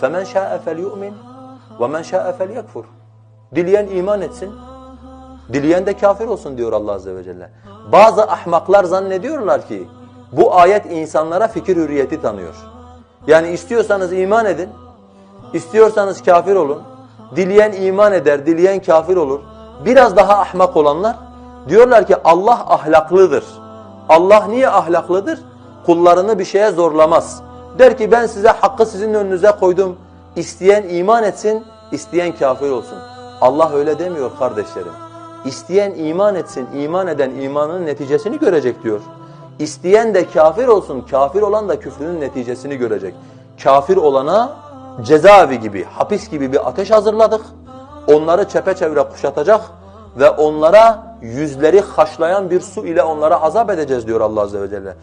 فَمَنْ شَاءَ فَلْيُؤْمِنْ وَمَنْ شَاءَ فَلْيَكْفُرْ Dileyen iman etsin, dileyen de kafir olsun diyor Allah Azze ve Celle. Bazı ahmaklar zannediyorlar ki bu ayet insanlara fikir hürriyeti tanıyor. Yani istiyorsanız iman edin, istiyorsanız kafir olun, dileyen iman eder, dileyen kafir olur. Biraz daha ahmak olanlar diyorlar ki Allah ahlaklıdır. Allah niye ahlaklıdır? Kullarını bir şeye zorlamaz. Der ki ben size hakkı sizin önünüze koydum. İsteyen iman etsin, isteyen kafir olsun. Allah öyle demiyor kardeşlerim. İsteyen iman etsin, iman eden imanının neticesini görecek diyor. İsteyen de kafir olsun, kafir olan da küfrünün neticesini görecek. Kafir olana cezaevi gibi, hapis gibi bir ateş hazırladık. Onları çepeçevre kuşatacak ve onlara yüzleri haşlayan bir su ile onlara azap edeceğiz diyor Allah Azze ve Celle.